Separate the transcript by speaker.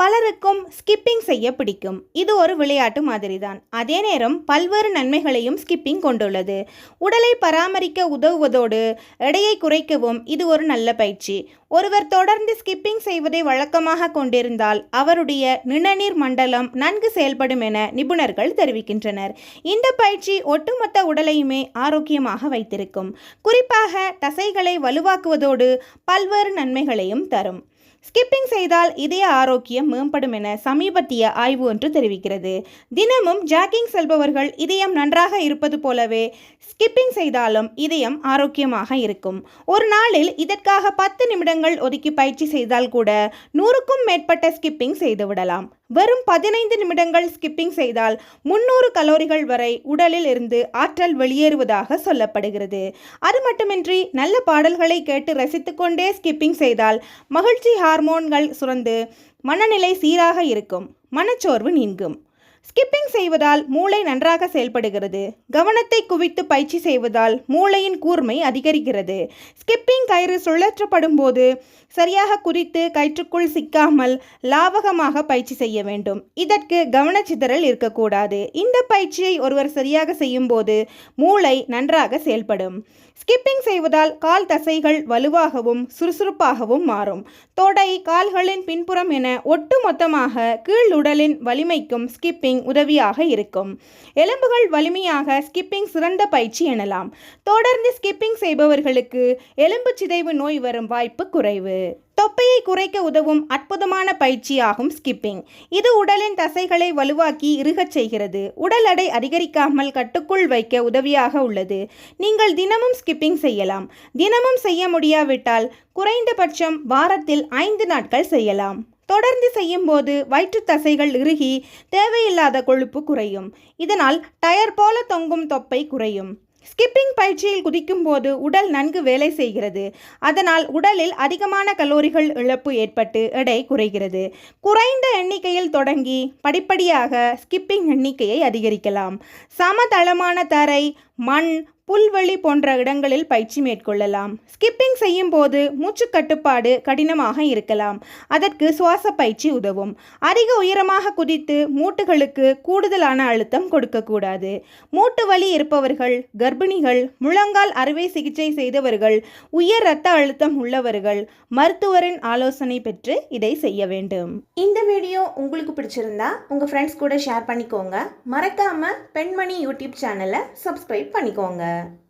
Speaker 1: பலருக்கும் ஸ்கிப்பிங் செய்ய பிடிக்கும். இது ஒரு விளையாட்டு மாதிரி தான் அதே நேரம் பல்வேறு நன்மைகளையும் ஸ்கிப்பிங் கொண்டுள்ளது. உடலை பராமரிக்க உதவுவதோடு எடையை குறைக்கவும் இது ஒரு நல்ல பயிற்சி. ஒருவர் தொடர்ந்து ஸ்கிப்பிங் செய்வதை வழக்கமாக கொண்டிருந்தால் அவருடைய நிணநீர் மண்டலம் நன்கு செயல்படும் என நிபுணர்கள் தெரிவிக்கின்றனர். இந்த பயிற்சி ஒட்டுமொத்த உடலையுமே ஆரோக்கியமாக வைத்திருக்கும். குறிப்பாக தசைகளை வலுவாக்குவதோடு பல்வேறு நன்மைகளையும் தரும். ஸ்கிப்பிங் செய்தால் இதய ஆரோக்கியம் மேம்படும் என சமீபத்திய ஆய்வு ஒன்று தெரிவிக்கிறது. தினமும் ஜாக்கிங் செல்பவர்கள் இதயம் நன்றாக இருப்பது போலவே ஸ்கிப்பிங் செய்தாலும் இதயம் ஆரோக்கியமாக இருக்கும். ஒரு நாளில் இதற்காக பத்து நிமிடங்கள் ஒதுக்கி பயிற்சி செய்தால் கூட நூறுக்கும் மேற்பட்ட ஸ்கிப்பிங் செய்துவிடலாம். வெறும் பதினைந்து நிமிடங்கள் ஸ்கிப்பிங் செய்தால் முன்னூறு கலோரிகள் வரை உடலில் இருந்து ஆற்றல் வெளியேறுவதாக சொல்லப்படுகிறது. அது மட்டுமின்றி நல்ல பாடல்களை கேட்டு ரசித்துக்கொண்டே ஸ்கிப்பிங் செய்தால் மகிழ்ச்சி ஹார்மோன்கள் சுரந்து மனநிலை சீராக இருக்கும். மனச்சோர்வு நீங்கும். ஸ்கிப்பிங் செய்வதால் மூளை நன்றாக செயல்படுகிறது. கவனத்தை குவித்து பயிற்சி செய்வதால் மூளையின் கூர்மை அதிகரிக்கிறது. ஸ்கிப்பிங் கயிறு சுழற்றப்படும் போது சரியாக குறித்து கயிற்றுக்குள் சிக்காமல் லாவகமாக பயிற்சி செய்ய வேண்டும். இதற்கு கவனச்சிதறல் இருக்கக்கூடாது. இந்த பயிற்சியை ஒருவர் சரியாக செய்யும்போது மூளை நன்றாக செயல்படும். ஸ்கிப்பிங் செய்வதால் கால் தசைகள் வலுவாகவும் சுறுசுறுப்பாகவும் மாறும். தொடை கால்களின் பின்புறம் என ஒட்டுமொத்தமாக கீழ் உடலின் வலிமைக்கும் ஸ்கிப்பிங் உதவியாக இருக்கும். எலும்புகள் வலிமையாக ஸ்கிப்பிங் சிறந்த பயிற்சி எனலாம். தொடர்ந்து ஸ்கிப்பிங் செய்பவர்களுக்கு எலும்பு சிதைவு நோய் வரும் வாய்ப்பு குறைவு. தொப்பையை குறைக்க உதவும் அற்புதமான பயிற்சியாகும் ஸ்கிப்பிங். இது உடலின் தசைகளை வலுவாக்கி இறுகச் செய்கிறது. உடல் எடை அதிகரிக்காமல் கட்டுக்குள் வைக்க உதவியாக உள்ளது. நீங்கள் தினமும் ஸ்கிப்பிங் செய்யலாம். தினமும் செய்ய முடியாவிட்டால் குறைந்தபட்சம் வாரத்தில் ஐந்து நாட்கள் செய்யலாம். தொடர்ந்து செய்யும்போது வயிற்று தசைகள் இறுகி தேவையில்லாத கொழுப்பு குறையும். இதனால் டயர் போல தொங்கும் தொப்பை குறையும். ஸ்கிப்பிங் பயிற்சியில் குதிக்கும் போது உடல் நன்கு வேலை செய்கிறது. அதனால் உடலில் அதிகமான கலோரிகள் இழப்பு ஏற்பட்டு எடை குறைகிறது. குறைந்த எண்ணிக்கையில் தொடங்கி படிப்படியாக ஸ்கிப்பிங் எண்ணிக்கையை அதிகரிக்கலாம். சமதளமான தரை மண் புல்வெளி போன்ற இடங்களில் பயிற்சி மேற்கொள்ளலாம். ஸ்கிப்பிங் செய்யும் போது மூச்சு கட்டுப்பாடு கடினமாக இருக்கலாம். அதற்கு சுவாச பயிற்சி உதவும். அதிக உயரமாக குதித்து மூட்டுகளுக்கு கூடுதலான அழுத்தம் கொடுக்கக்கூடாது. மூட்டு வலி இருப்பவர்கள் கர்ப்பிணிகள் முழங்கால் அறுவை சிகிச்சை செய்தவர்கள் உயர் இரத்த அழுத்தம் உள்ளவர்கள் மருத்துவரின் ஆலோசனை பெற்று இதை செய்ய வேண்டும். இந்த வீடியோ உங்களுக்கு பிடிச்சிருந்தா உங்கள் ஃப்ரெண்ட்ஸ் கூட ஷேர் பண்ணிக்கோங்க. மறக்காம பெண்மணி யூடியூப் சேனலை சப்ஸ்கிரைப் பண்ணிக்கோங்க. Ela